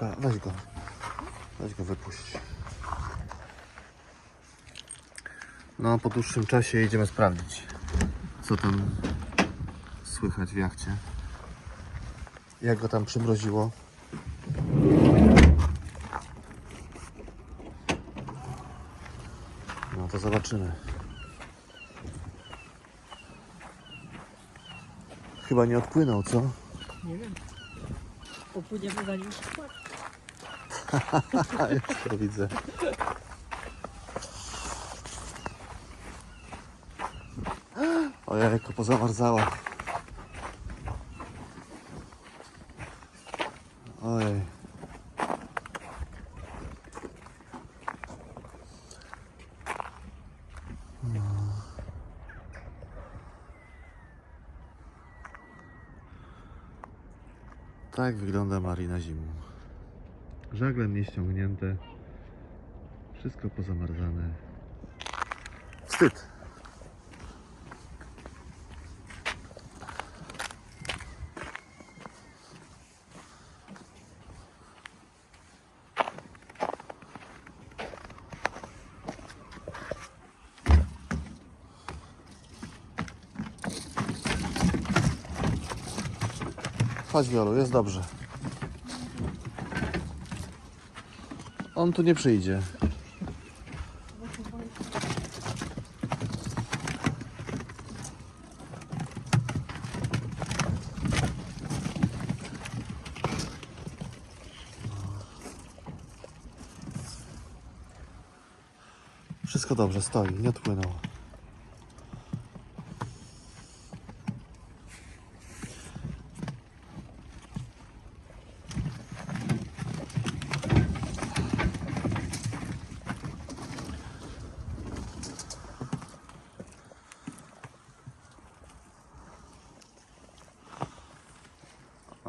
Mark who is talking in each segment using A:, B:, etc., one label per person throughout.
A: Weź go. Weź go wypuść. No, po dłuższym czasie jedziemy sprawdzić, co tam słychać w jachcie. Jak go tam przymroziło. No to zobaczymy. Chyba nie odpłynął, co?
B: Nie wiem. Popłyniemy za nim
A: już to widzę. Ojejku, pozamarzała. Ojej. Tak wygląda marina zimą. Żaglem nieściągnięte. Wszystko pozamarzane. Wstyd. Chodź Wiolu, jest dobrze. On tu nie przyjdzie. Wszystko dobrze, stoi, nie odpłynął.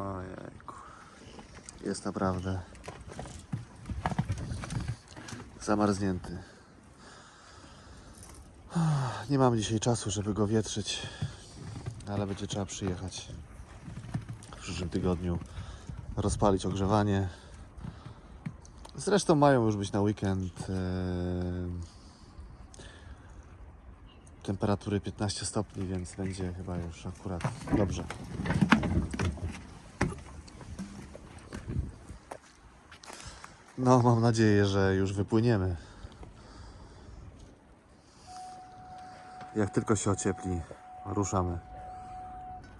A: Ojejku. Jest naprawdę zamarznięty. Nie mam dzisiaj czasu, żeby go wietrzyć, ale będzie trzeba przyjechać w przyszłym tygodniu, rozpalić ogrzewanie. Zresztą mają już być na weekend e, temperatury 15 stopni, więc będzie chyba już akurat dobrze. No, mam nadzieję, że już wypłyniemy. Jak tylko się ociepli, ruszamy.